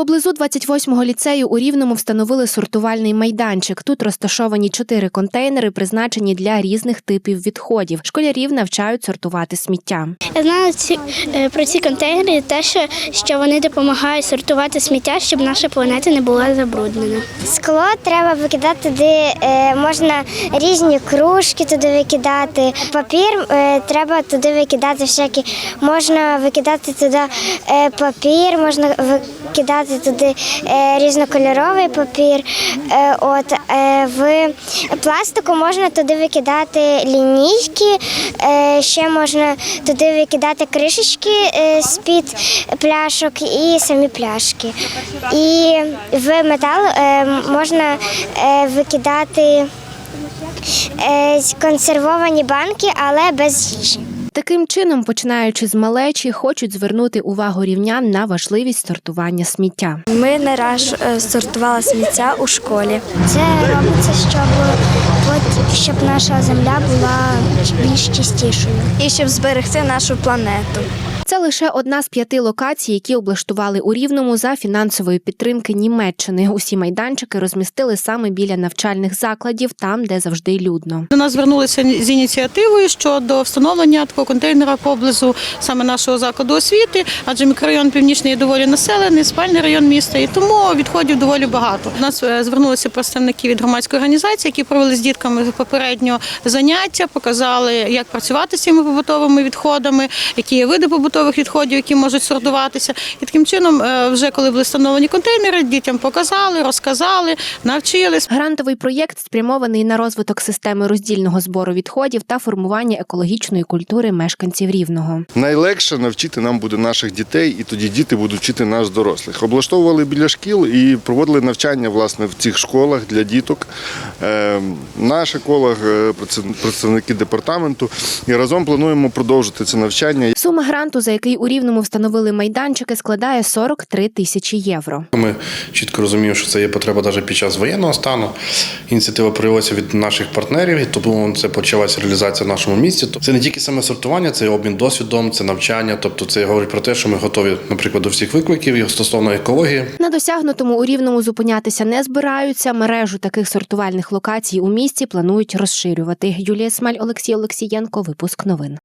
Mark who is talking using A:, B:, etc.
A: Поблизу 28-го ліцею у Рівному встановили сортувальний майданчик. Тут розташовані чотири контейнери, призначені для різних типів відходів. Школярів навчають сортувати сміття.
B: Я знаю ці, е, про ці контейнери, те, що, що вони допомагають сортувати сміття, щоб наша планета не була забруднена.
C: Скло треба викидати, де можна різні кружки туди викидати. Папір е, треба туди викидати всякі. Можна викидати туди е, папір, можна викидати туди е, різнокольоровий папір. Е, от, е, в пластику можна туди викидати лінійки, ще можна туди викидати кришечки е, з-під пляшок і самі пляшки. І в метал можна викидати консервовані банки, але без їжі.
A: Таким чином, починаючи з малечі, хочуть звернути увагу рівнян на важливість сортування сміття.
D: Ми не раз е, сортували сміття у школі.
C: Це робиться, щоб, щоб наша земля була більш чистішою.
D: І щоб зберегти нашу планету.
A: Це лише одна з п'яти локацій, які облаштували у Рівному за фінансової підтримки Німеччини. Усі майданчики розмістили саме біля навчальних закладів, там, де завжди людно.
E: До нас звернулися з ініціативою щодо встановлення такого контейнера поблизу саме нашого закладу освіти, адже мікрорайон північний доволі населений, спальний район міста, і тому відходів доволі багато. До нас е, звернулися представники від громадської організації, які провели з дітками попередньо заняття, показали, як працювати з цими побутовими відходами, які є види побутових відходів, які можуть сортуватися. І таким чином, е, вже коли були встановлені контейнери, дітям показали, розказали, навчились.
A: Грантовий проєкт спрямований на розвиток системи роздільного збору відходів та формування екологічної культури мешканців рівного.
F: Найлегше навчити нам буде наших дітей, і тоді діти будуть вчити нас дорослих. Облаштовували біля шкіл і проводили навчання власне в цих школах для діток. Е, Наш еколог, е, представники департаменту. І разом плануємо продовжити це навчання.
A: Сума гранту, за який у рівному встановили майданчики, складає 43 тисячі євро.
G: Ми чітко розуміємо, що це є потреба навіть під час воєнного стану. Ініціатива проявилася від наших партнерів, і тому це почалася реалізація в нашому місті. Тобто Це не тільки саме сортування, це і обмін досвідом, це навчання. Тобто, це говорить про те, що ми готові, наприклад, до всіх викликів і стосовно екології.
A: На досягнутому у рівному зупинятися не збираються. Мережу таких сортувальних локацій у місті планують розширювати. Юлія Смаль, Олексій Олексієнко. Випуск новин.